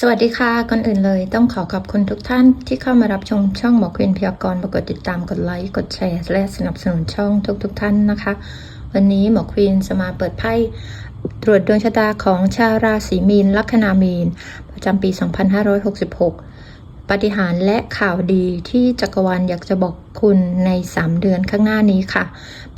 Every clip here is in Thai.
สวัสดีค่ะ ก่อนอื่นเลยต้องขอขอบคุณทุกท่านที่เข้ามารับชมช่องหมอควินพยากรณ์กดติดตามกดไลค์กดแชร์ และสนับสนุนช่องทุกๆทท่านนะคะ วันนี้หมอควินจะมาเปิดไพ่ตรวจดวงชะตาของชาวราศีมีนลัคนามีน ประจำปี 2566 ปฏิหารและข่าวดีที่จักรวาลอยากจะบอกคุณใน 3 เดือนข้างหน้านี้ค่ะ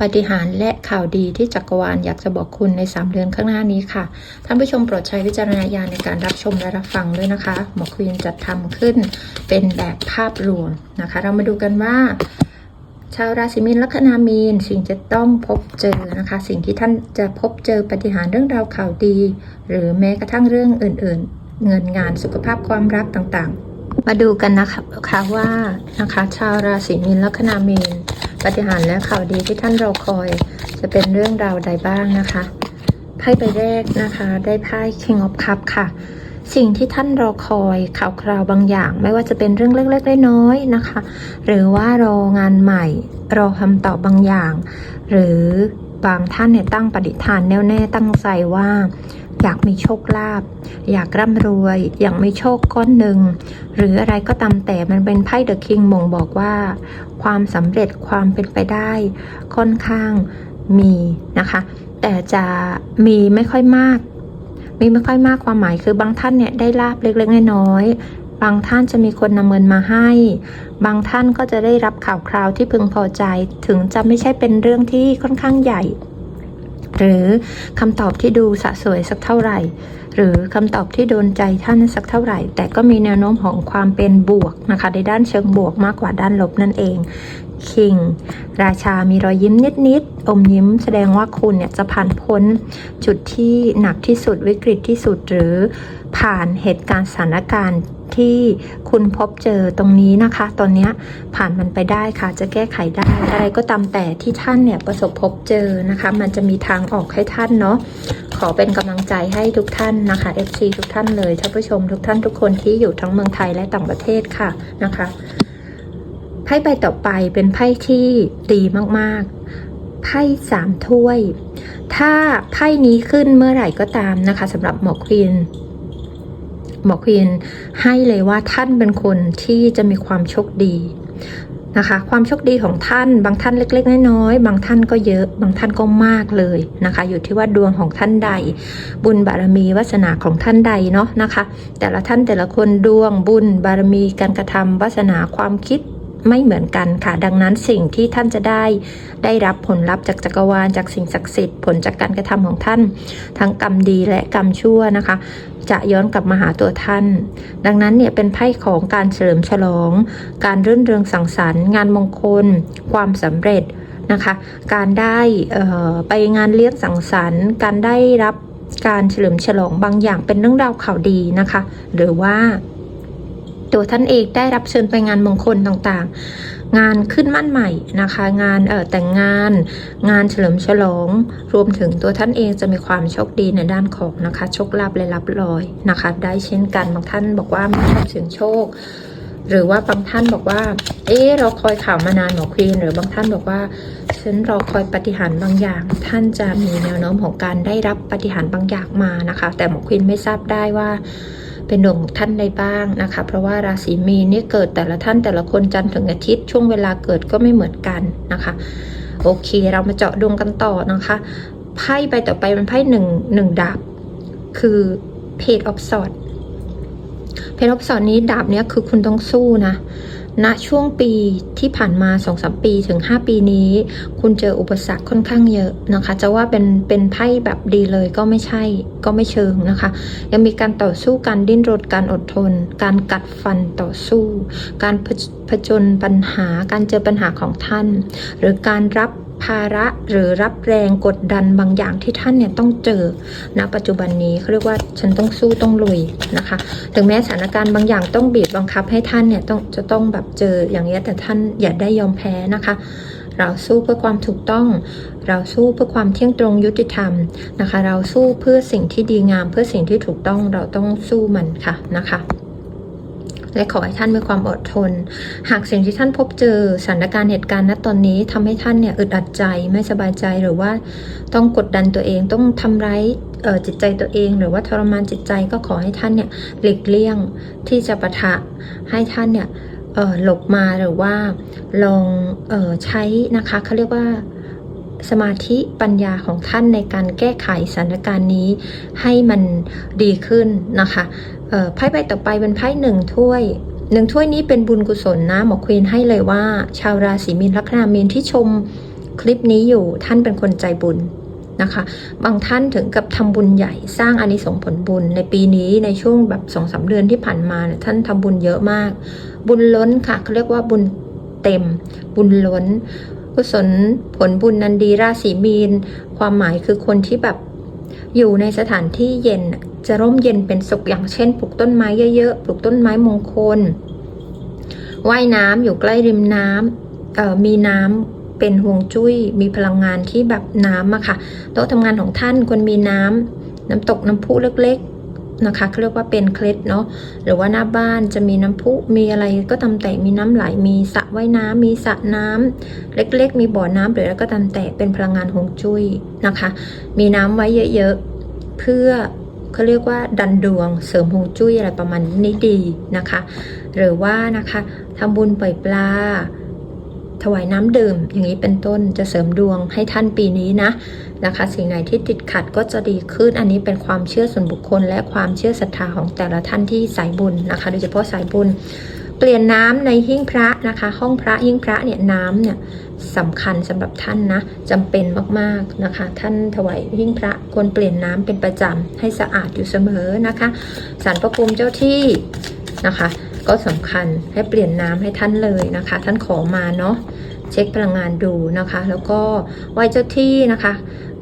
ปฏิหารและข่าวดีที่จักรวาลอยากจะบอกคุณใน 3 เดือนข้างหน้านี้ค่ะ ท่านผู้ชมโปรดใช้วิจารณญาณในการรับชมและรับฟังด้วยนะคะ หมอควีนจัดทำขึ้นเป็นแบบภาพรวมนะคะ เรามาดูกันว่า ชาวราศีมีนลัคนามีน สิ่งจะต้องพบเจอนะคะ สิ่งที่ท่านจะพบเจอปฏิหารเรื่องราวข่าวดี หรือแม้กระทั่งเรื่องอื่น ๆ เงินงานสุขภาพความรักต่างๆ มาดูกันนะคะคะว่านะคะชาวราศีมีนลัคนามีนปฏิหารและข่าวดีที่ท่านรอคอย จะเป็นเรื่องราวใดบ้างนะคะไพ่ใบแรกนะคะ ได้ไพ่ King of Cup ค่ะ สิ่งที่ท่านรอคอยข่าวคราวบางอย่าง ไม่ว่าจะเป็นเรื่องเล็กๆน้อยๆนะคะ หรือว่ารองานใหม่ รอคำตอบบางอย่าง หรือบางท่านเนี่ยตั้งปฏิฐานแน่วแน่ตั้งใจว่า อยากมีโชคลาภอยากร่ำรวย อยากมีโชคก้อนหนึ่ง หรืออะไรก็ตามแต่มันเป็นไพ่เดอะคิงบ่งบอกว่า ความสำเร็จความเป็นไปได้ ค่อนข้างมีนะคะ แต่จะมีไม่ค่อยมาก มีไม่ค่อยมากความหมายคือบางท่านเนี่ยได้ลาบเล็กๆน้อยๆบางท่านจะมีคนนำเงินมาให้ บางท่านก็จะได้รับข่าวคราวที่พึงพอใจ ถึงจะไม่ใช่เป็นเรื่องที่ค่อนข้างใหญ่ หรือคำตอบที่ดูสะสวยสักเท่าไหร่ หรือคำตอบที่โดนใจท่านสักเท่าไหร่ แต่ก็มีแนวโน้มของความเป็นบวกนะคะ ในด้านเชิงบวกมากกว่าด้านลบนั่นเองคิงราชามีรอยยิ้มนิดๆ อมยิ้มแสดงว่าคุณเนี่ยจะผ่านพ้นจุดที่หนักที่สุดวิกฤตที่สุดหรือผ่านเหตุการณ์สถานการณ์ ที่คุณพบเจอตรงนี้นะคะ ตอนนี้ผ่านมันไปได้ค่ะ จะแก้ไขได้อะไรก็ตามแต่ที่ท่านเนี่ยประสบพบเจอนะคะ มันจะมีทางออกให้ท่านเนาะขอเป็นกำลังใจให้ทุกท่านนะคะ FC ทุกท่านเลยท่านผู้ชมทุกท่านทุกคนที่อยู่ทั้งเมืองไทยและต่างประเทศค่ะนะคะไพ่ใบต่อไปเป็นไพ่ที่ดีมากๆไพ่สามถ้วย ถ้าไพ่นี้ขึ้นเมื่อไหร่ก็ตามนะคะสำหรับหมอควีน หมอควีนให้เลยว่าท่านเป็นคนที่จะมีความโชคดีนะคะ ความโชคดีของท่าน บางท่านเล็ก ๆ น้อยๆบางท่านก็เยอะ บางท่านก็มากเลยนะคะ อยู่ที่ว่าดวงของท่านใด บุญบารมีวาสนาของท่านใดเนาะนะคะ แต่ละท่านแต่ละคนดวงบุญบารมีการกระทำวาสนาความคิด ไม่เหมือนกันค่ะ ดังนั้นสิ่งที่ท่านจะได้ได้รับผลลัพธ์จากจักรวาลจากสิ่งศักดิ์สิทธิ์ผลจากการกระทำของท่าน ทั้งกรรมดีและกรรมชั่วนะคะ จะย้อนกลับมาหาตัวท่าน ดังนั้นเนี่ยเป็นไพ่ของการเฉลิมฉลอง การรื่นเริงสังสรรค์ งานมงคล ความสำเร็จนะคะ การได้ไปงานเลี้ยงสังสรรค์ การได้รับการเฉลิมฉลองบางอย่างเป็นเรื่องราวข่าวดีนะคะ หรือว่า ตัวท่านเองได้รับเชิญไปงานมงคลต่างๆ งานขึ้นมั่นใหม่นะคะ งานแต่งงาน งานเฉลิมฉลอง รวมถึงตัวท่านเองจะมีความโชคดีในด้านของนะคะโชคลาภและรับรอยนะคะ ได้เช่นกันบางท่านบอกว่าไม่ชอบเสี่ยงโชค หรือว่าบางท่านบอกว่า เอ๊ะเราคอยข่าวมานานหมอควีนหรือบางท่านบอกว่าฉันรอคอยปฏิหารบางอย่าง ท่านจะมีแนวโน้มของการได้รับปฏิหารบางอย่างมานะคะ แต่หมอควีนไม่ทราบได้ว่า เป็นดวงของท่านใดบ้างนะคะ เพราะว่าราศีมีนนี่เกิดแต่ละท่านแต่ละคนจันทร์ถึงอาทิตย์ช่วงเวลาเกิดก็ไม่เหมือนกันนะคะโอเค เรามาเจาะดวงกันต่อนะคะไพ่ใบต่อไปเป็นไพ่หนึ่งหนึ่งดาบ คือเพจออฟสอดเพจออฟสอดนี้ดาบเนี้ยคือคุณต้องสู้นะ ณช่วงปีที่ผ่านมา2อสปีถึง 5 ปีนี้ คุณเจออุปสรรคค่อนข้างเยอะนะคะ จะว่าเป็นเป็นไพ่แบบดีเลยก็ไม่ใช่ก็ไม่เชิงนะคะ ยังมีการต่อสู้การดิ้นรนการอดทน การกัดฟันต่อสู้ การผผจญปัญหา การเจอปัญหาของท่าน หรือการรับ ภาระหรือรับแรงกดดันบางอย่างที่ท่านเนี่ยต้องเจอณปัจจุบันนี้เขาเรียกว่าฉันต้องสู้ต้องลุยนะคะ ถึงแม้สถานการณ์บางอย่างต้องบีบบังคับให้ท่านเนี่ยต้องจะต้องแบบเจออย่างนี้ยแต่ท่านอย่าได้ยอมแพ้นะคะ เราสู้เพื่อความถูกต้อง เราสู้เพื่อความเที่ยงตรงยุติธรรมนะคะ เราสู้เพื่อสิ่งที่ดีงาม เพื่อสิ่งที่ถูกต้องเราต้องสู้มันค่ะนะคะ และขอให้ท่านมีความอดทน หากสิ่งที่ท่านพบเจอสถานการณ์เหตุการณ์ณตอนนี้ทำให้ท่านเนี่ยอึดอัดใจไม่สบายใจหรือว่าต้องกดดันตัวเองต้องทำร้ายจิตใจตัวเองหรือว่าทรมานจิตใจก็ขอให้ท่านเนี่ยหลีกเลี่ยงที่จะปะทะให้ท่านเนี่ยหลบมาหรือว่าลองออใช้นะคะเขาเรียกว่าสมาธิปัญญาของท่านในการแก้ไขสถานการณ์นี้ให้มันดีขึ้นนะคะ ไพ่ใบต่อไปเป็นไพ่หนึ่งถ้วยหนึ่งถ้วยนี้เป็นบุญกุศลนะหมอควีนให้เลยว่า ชาวราศีมีนลัคนามีนที่ชมคลิปนี้อยู่ท่านเป็นคนใจบุญนะคะ บางท่านถึงกับทำบุญใหญ่สร้างอานิสงส์ผลบุญ ในปีนี้ในช่วงแบบสองสาเดือนที่ผ่านมาเนี่ยท่านทำบุญเยอะมาก บุญล้นค่ะเขาเรียกว่าบุญเต็ม บุญล้น กุศลผลบุญนันดีราศีมีน ความหมายคือคนที่แบบ อยู่ในสถานที่เย็นจะร่มเย็นเป็นสุขอย่างเช่นปลูกต้นไม้เยอะๆ ปลูกต้นไม้มงคล ว่ายน้ำอยู่ใกล้ริมน้ำมีน้ำเป็นห่วงจุ้ย มีพลังงานที่แบบน้ำอะค่ะ โต๊ะทำงานของท่านควรมีน้ำน้ำตกน้ำพุเล็กๆ นะคะเขาเรียกว่าเป็นเคล็ดเนาะหรือว่าหน้าบ้านจะมีน้ำพุมีอะไรก็ตามแต่มีน้ำไหลมีสระว่ายน้ำมีสระน้ำเล็กๆ มีบ่อน้ำหรืออะไรก็ตามแต่เป็นพลังงานหงจุ้ยนะคะ มีน้ำไว้เยอะๆเพื่อเขาเรียกว่าดันดวงเสริมหงจุ้ยอะไรประมาณนี้ดีนะคะ หรือว่านะคะทำบุญปล่อยปลา ถวายน้ำดื่ม อย่างนี้เป็นต้นจะเสริมดวงให้ท่านปีนี้นะ นะคะ สิ่งไหนที่ติดขัดก็จะดีขึ้น อันนี้เป็นความเชื่อส่วนบุคคล และความเชื่อศรัทธาของแต่ละท่านที่สายบุญนะคะ โดยเฉพาะสายบุญ เปลี่ยนน้ำในหิ้งพระนะคะ ห้องพระหิ้งพระเนี่ยน้ำเนี่ยสำคัญสำหรับท่านนะจำเป็นมากๆนะคะ ท่านถวายหิ้งพระควรเปลี่ยนน้ำเป็นประจำให้สะอาดอยู่เสมอนะคะสารพระภูมิเจ้าที่นะคะ ก็สำคัญให้เปลี่ยนน้ำให้ท่านเลยนะคะ ท่านขอมาเนาะ เช็คพลังงานดูนะคะ แล้วก็ไหว้เจ้าที่นะคะ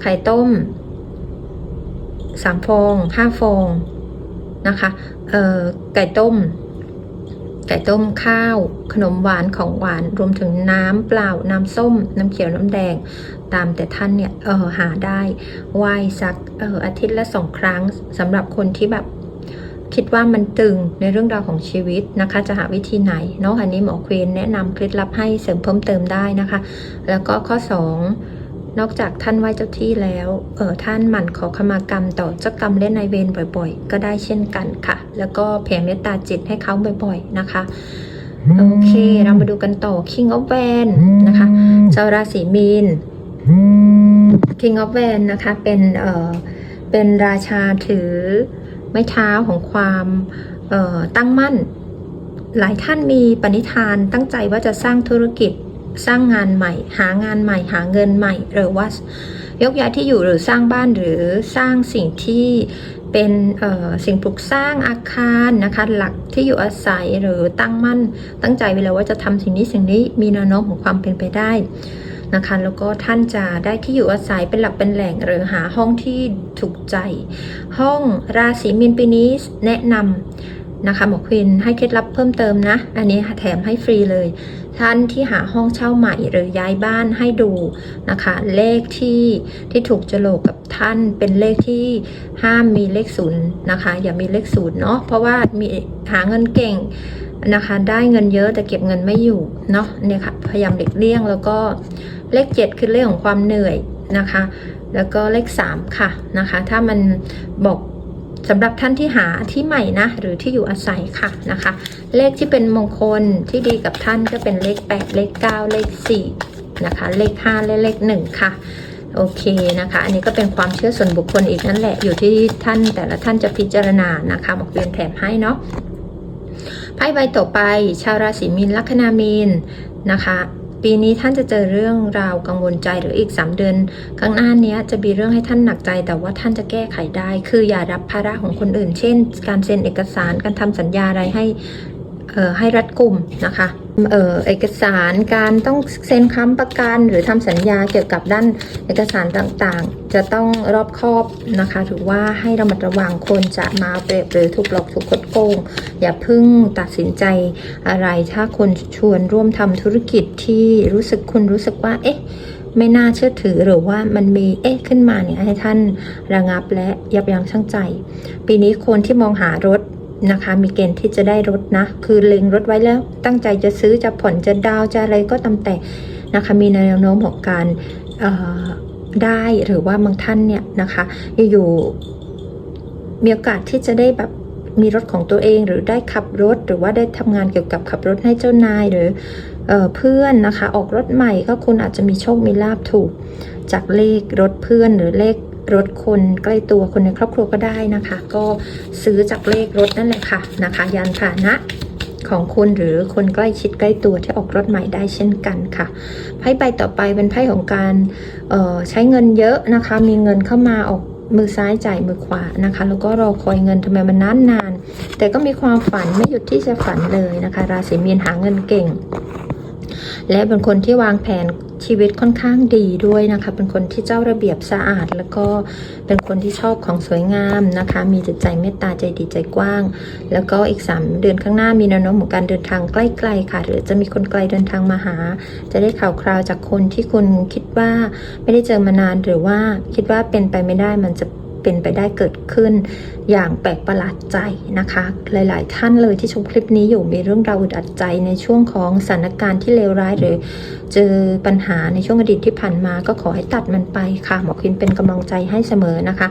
ไข่ต้มสามฟองห้าฟองนะคะเอ่อไก่ต้ม ไก่ต้มข้าว ขนมหวานของหวานรวมถึงน้ำเปล่า น้ำส้ม น้ำเขียวน้ำแดง ตามแต่ท่านเนี่ยเออหาได้ไหว้สักเอออาทิตย์ละสองครั้งสำหรับคนที่แบบ คิดว่ามันตึงในเรื่องราวของชีวิตนะคะ จะหาวิธีไหนเนาะอันนี้หมอควีนแนะนำเคล็ดลับให้เสริมเพิ่มเติมได้นะคะ แล้วก็ข้อ 2 นอกจากท่านไหว้เจ้าที่แล้วเออท่านหมั่นขอขมากรรมต่อเจ้ากรรมและนายเวรบ่อยๆ ก็ได้เช่นกันค่ะ แล้วก็แผ่เมตตาจิตให้เขาบ่อยๆนะคะโอเค เรามาดูกันต่อ King of w a n นะคะชาวราศีมีน King of w a n นะคะ เป็นเอ่อเป็นราชาถือ ไม้เท้าของความตั้งมั่น หลายท่านมีปณิธานตั้งใจว่าจะสร้างธุรกิจสร้างงานใหม่ หางานใหม่ หาเงินใหม่ หรือว่ายกย้ายที่อยู่หรือสร้างบ้านหรือสร้างสิ่งที่เป็นสิ่งปลูกสร้างอาคารนะคะหลักที่อยู่อาศัยหรือตั้งมั่น ตั้งใจไว้แล้วว่าจะทำสิ่งนี้สิ่งนี้มีแนวโน้มของความเป็นไปได้ นะคะ แล้วก็ท่านจะได้ที่อยู่อาศัยเป็นหลักเป็นแหล่งหรือหาห้องที่ถูกใจ ห้องราศีมีนปีนี้แนะนำนะคะหมอควินให้เคล็ดลับเพิ่มเติมนะ อันนี้แถมให้ฟรีเลย ท่านที่หาห้องเช่าใหม่หรือย้ายบ้านให้ดูนะคะ เลขที่ที่ถูกโลกกับท่านเป็นเลขที่ห้ามมีเลขศูนย์นะคะ อย่ามีเลขศูนย์เนาะเพราะว่ามีหาเงินเก่ง นะคะได้เงินเยอะแต่เก็บเงินไม่อยู่เนาะเนี่ยค่ะพยายามหลีกเลี่ยงแล้วก็เลข 7 คือเลขของความเหนื่อยนะคะ แล้วก็เลข 3 ค่ะนะคะ ถ้ามันบอกสำหรับท่านที่หาที่ใหม่นะหรือที่อยู่อาศัยค่ะนะคะ เลขที่เป็นมงคลที่ดีกับท่านก็เป็นเลข 8 เลข 9 เลข 4 นะคะ เลข 5 และเลข 1 ค่ะโอเคนะคะ อันนี้ก็เป็นความเชื่อส่วนบุคคลอีกนั่นแหละอยู่ที่ท่านแต่ละท่านจะพิจารณานะคะบอกเรียนแถมให้เนาะ ไพ่ใบต่อไป ชาวราศีมีนลัคนามีนนะคะปีนี้ท่านจะเจอเรื่องราวกังวลใจหรืออีก 3 เดือน ข้างหน้านี้จะมีเรื่องให้ท่านหนักใจ แต่ว่าท่านจะแก้ไขได้ คืออย่ารับภาระของคนอื่น เช่น การเซ็นเอกสารการทำสัญญาอะไรให้ ให้รัดกุมนะคะเออเอกสารการต้องเซ็นค้ำประกันหรือทำสัญญาเกี่ยวกับด้านเอกสารต่างๆ จะต้องรอบคอบนะคะถือว่าให้ระมัดระวังคนจะมาเปรียบหรือถูกหลอกถูกกดโกง อย่าเพิ่งตัดสินใจอะไร ถ้าคนชวนร่วมทำธุรกิจที่รู้สึกคุณรู้สึกว่า เอ๊ะ ไม่น่าเชื่อถือหรือว่ามันมีเอ๊ะขึ้นมาเนี่ยให้ท่านระงับและยับยั้งชั่งใจ ปีนี้คนที่มองหารถ นะคะ มีเกณฑ์ที่จะได้รถนะ คือเล็งรถไว้แล้ว ตั้งใจจะซื้อจะผ่อนจะดาวจะอะไรก็ตามแต่นะคะ มีแนวโน้มของการได้หรือว่าบางท่านเนี่ยนะคะอยู่มีโอกาสที่จะได้แบบมีรถของตัวเองหรือได้ขับรถ หรือว่าได้ทำงานเกี่ยวกับขับรถให้เจ้านายหรือเอเพื่อนนะคะ ออกรถใหม่ก็คุณอาจจะมีโชคมีลาบถูก จากเลขรถเพื่อนหรือเลข รถคนใกล้ตัวคนในครอบครัวก็ได้นะคะ ก็ซื้อจากเลขรถนั่นแหละค่ะนะคะ ยานพาหนะของคุณหรือคนใกล้ชิดใกล้ตัวที่ออกรถใหม่ได้เช่นกันค่ะไพ่ใบต่อไปเป็นไพ่ของการใช้เงินเยอะนะคะ มีเงินเข้ามาออกมือซ้ายจ่ายมือขวานะคะ แล้วก็รอคอยเงินทำไมมันนานนาน แต่ก็มีความฝันไม่หยุดที่จะฝันเลยนะคะ ราศีมีนหาเงินเก่ง และเป็นคนที่วางแผน ชีวิตค่อนข้างดีด้วยนะคะ เป็นคนที่เจ้าระเบียบสะอาด แล้วก็เป็นคนที่ชอบของสวยงามนะคะ มีจิตใจเมตตาใจดีใจกว้าง แล้วก็อีก 3 เดือนข้างหน้ามีแนวโน้มของการเดินทางใกล้ๆค่ะ หรือจะมีคนไกลเดินทางมาหา จะได้ข่าวคราวจากคนที่คุณคิดว่าไม่ได้เจอมานานหรือว่าคิดว่าเป็นไปไม่ได้มันจะ เป็นไปได้เกิดขึ้น อย่างแปลกประหลาดใจนะคะ หลาย ๆ ท่านเลยที่ชมคลิปนี้อยู่มีเรื่องราวอึดอัดใจในช่วงของสถานการณ์ที่เลวร้ายหรือ เจอปัญหาในช่วงอดีตที่ผ่านมาก็ขอให้ตัดมันไปค่ะหมอคินเป็นกำลังใจให้เสมอนะคะ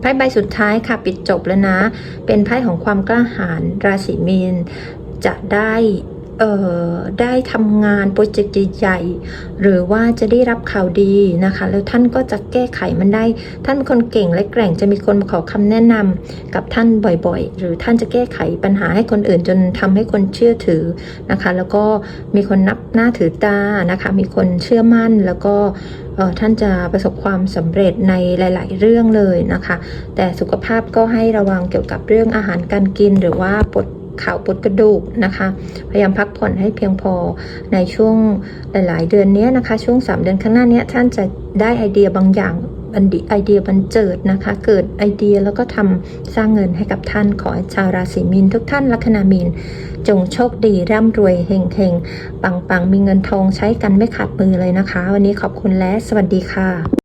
ไพ่ใบสุดท้ายค่ะปิดจบแล้วนะ เป็นไพ่ของความกล้าหาญราศีมีนจะได้ ได้ทำงานโปรเจกต์ใหญ่ๆ หรือว่าจะได้รับข่าวดีนะคะ แล้วท่านก็จะแก้ไขมันได้ ท่านเป็นคนเก่งและแกร่งจะมีคนมาขอคำแนะนำกับท่านบ่อยๆ หรือท่านจะแก้ไขปัญหาให้คนอื่นจนทำให้คนเชื่อถือนะคะ แล้วก็มีคนนับหน้าถือตานะคะ มีคนเชื่อมั่นแล้วก็ท่านจะประสบความสำเร็จในหลาย ๆ เรื่องเลยนะคะ แต่สุขภาพก็ให้ระวังเกี่ยวกับเรื่องอาหารการกินหรือว่าปวด ข่าปวดกระดูกนะคะ พยายามพักผ่อนให้เพียงพอในช่วงหลาย ๆ เดือนนี้นะคะ ช่วง 3 เดือนข้างหน้านี้ท่านจะได้ไอเดียบางอย่างบันดิไอเดียบันเจิดนะคะ เกิดไอเดียแล้วก็ทำสร้างเงินให้กับท่านขอให้ชาวราศีมีนทุกท่านลัคนามีน จงโชคดีร่ำรวยเฮงเฮงปังปังมีเงินทองใช้กันไม่ขาดมือเลยนะคะ วันนี้ขอบคุณและสวัสดีค่ะ